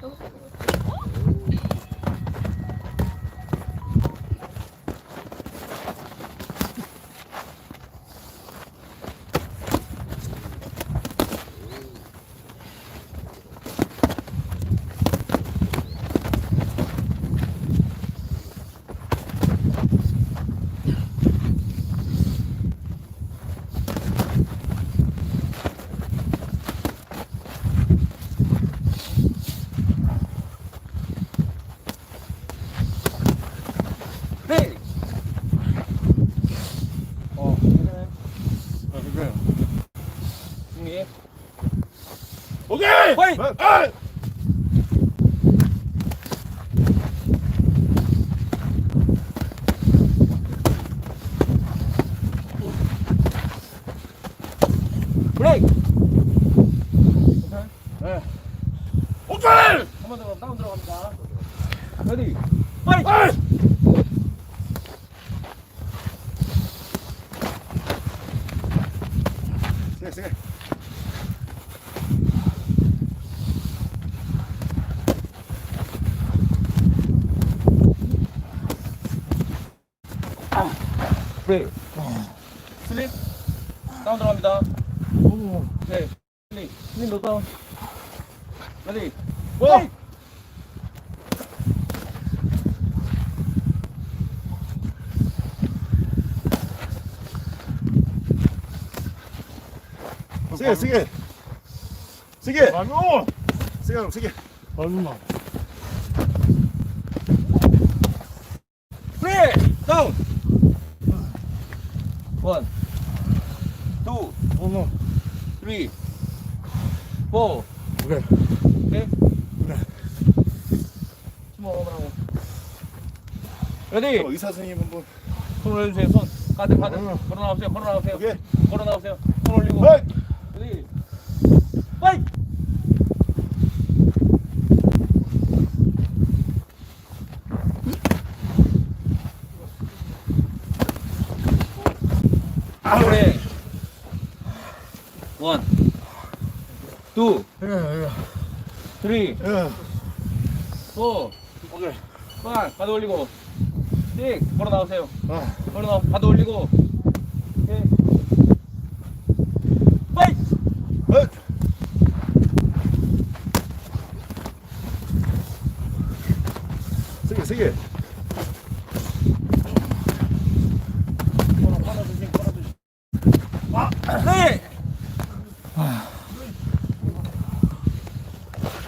Oh. 오케이! 화이! 아! 브레이크. 괜찮아요? 네. 오케이! 한 번 더 다운 들어갑니다. 레디. 파이! 아! 세게 세게 브레이크. 슬립. 다운 들어갑니다. 네. 슬립. 슬립 노 다운. 레디. 고! 파이! 세게 세게 세게 아니요. 세게 하면 세게 얼마? 브레이크. 다운. 포. 그래. 오케이? 그래. 숨어 오라고. 레디. 어, 의사 선생님 한번 손 올려주세요. 손. 가드 가드. 응. 걸어 나오세요. 걸어 나오세요. 오케이 걸어 나오세요. 손 올리고. 네. 레디. 파이. 아, 그래. 원. 투. 예, 예. 쓰리. 예. 포. 오케이 파. 가드 올리고. 씩. 걸어 나오세요. 아. 걸어 나와. 가드 올리고. 오케이. 헛. 세게 세게 네. 안될 거아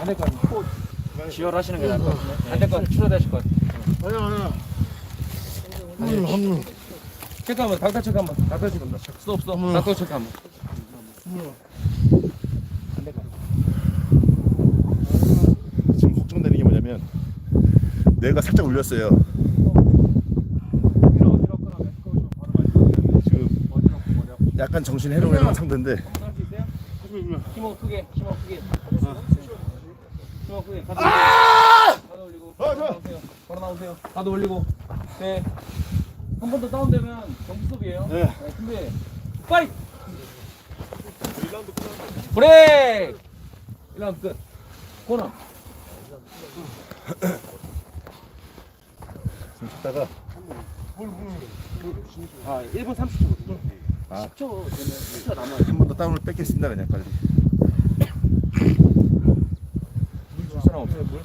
니야. 지혈하시는 게 나을 것 같은데. 같아. 추가되실 것 같아. 아니야, 아니야. 한물, 한물. 체크 한번. 닥터 체크 한번. 닥터 체크 한번. 스톱 스톱. 음. 닥터 체크 한번. 지금 걱정되는 게 뭐냐면 뇌가 살짝 울렸어요 지금 약간 정신 해롱해롱 상태인데? 힘을 크게. 힘을 크게. 아, 좋아. 나오세요. 가드 올리고. 네. 한 번 더 다운되면 정수 수업이에요. 네. 네. 준비. 파이트. 브레이크. 1라운드 끝. 코너. 찾다가 아, 1분 30초거든요. 아. 10초 되면 10초 남아요. 한 번 더 다운을 뺏겠습니다 그냥 빨리 줄 사람 없어요, 물?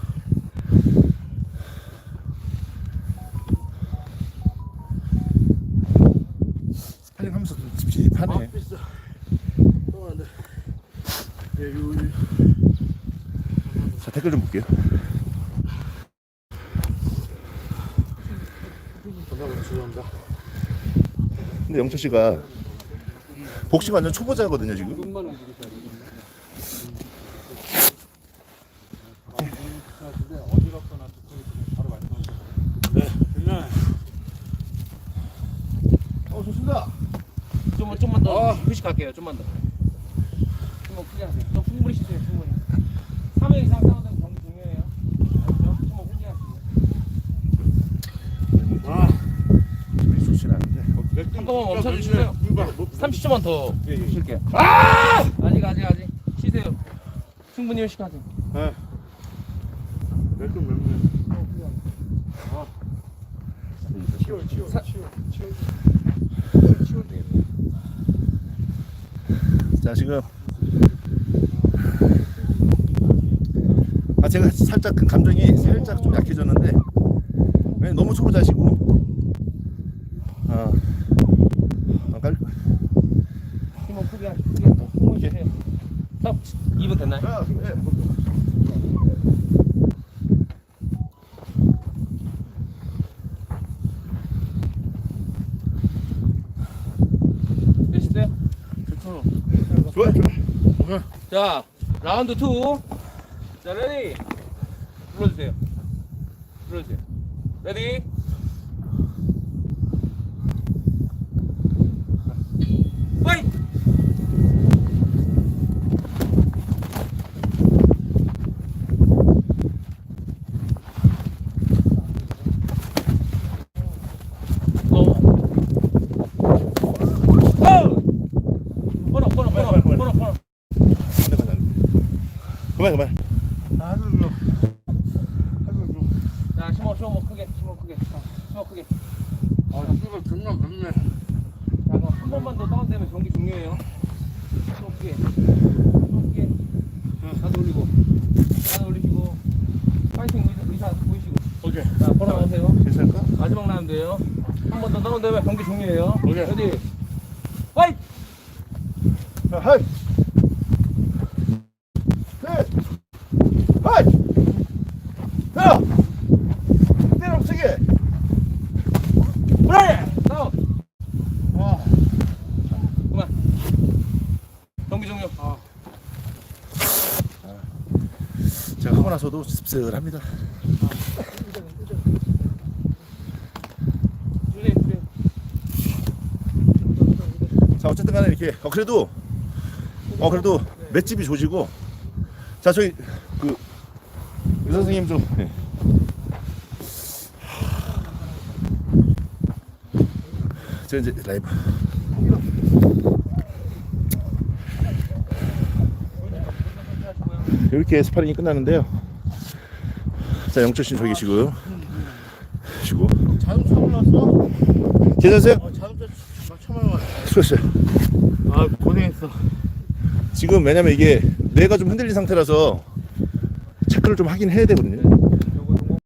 스파링 하면서 좀 찝찝하네. 예, 요, 자 댓글 좀 볼게요. 죄송합니다. 근데 영철 씨가 복식 완전 초보자거든요 지금 네, 그냥 어 좋습니다 좀만, 좀만 더 휴식할게요, 좀만 더. 좀만 크게 하세요. 좀 충분히 쉬세요, 충분히. 3회 이상 싸우는 경기 중요해요. 알죠? 좀만 크게 하세요. 아, 좋진 않은데 한 번만 멈춰주시고요. 30초만 더 예, 예. 쉴게요. 아직, 아직, 아직. 쉬세요. 충분히 휴식하세요. 네. 몇분 몇 분. 치워 치워 사- 치워 치워. 치워 돼. 자 지금 아 제가 살짝 그 감정이 살짝 좀 약해졌는데 왜 너무 초보자시고 아, 아 깔. 힘은 크게 풍물 주세요. 자, 2분 됐나요? 자, 예. 되시어요 괜찮아. 좋아 좋아. 자, 라운드 2. 자, 레디. 불러주세요. 불러주세요. 레디. 파이트! 어. 어! 번호, 번호, 번호, 번호, 번호. 그만 그만. 하늘 좀. 자, 심어, 심어 크게, 심어 크게, 자, 심어 크게. 아 이거 존나 맵네. 자, 그럼 한 번만 더 다운되면 경기 종료예요. 심어 크게, 심어 크게. 다들 올리고, 다들 올리시고, 파이팅 의사, 의사 보이시고. 오케이. 자, 걸어 나오세요. 괜찮을까? 마지막 라운드예요. 한 번 더 다운되면 경기 종료예요. 오케이. 레디, 파이트! 자, 하이. 셋. 하이. 자. 때려 세게. 브라이! 다운! 아. 그만. 경기 종료. 아. 나서도 씁쓸합니다. 자 어쨌든 간에 이렇게 어, 그래도 어 그래도 맷집이 조지고 자 저희 그 의사 선생님 좀 네. 저 이제 라이브 이렇게 스파링이 끝나는데요 자 영철 씨 저기 계시고요 계시고 자동차 올랐어? 괜찮으세요? 어 자동차 막 처음 와. 수고하셨어요 아 고생했어. 지금 왜냐면 이게 뇌가 좀 흔들린 상태라서 체크를 좀 하긴 해야 되거든요.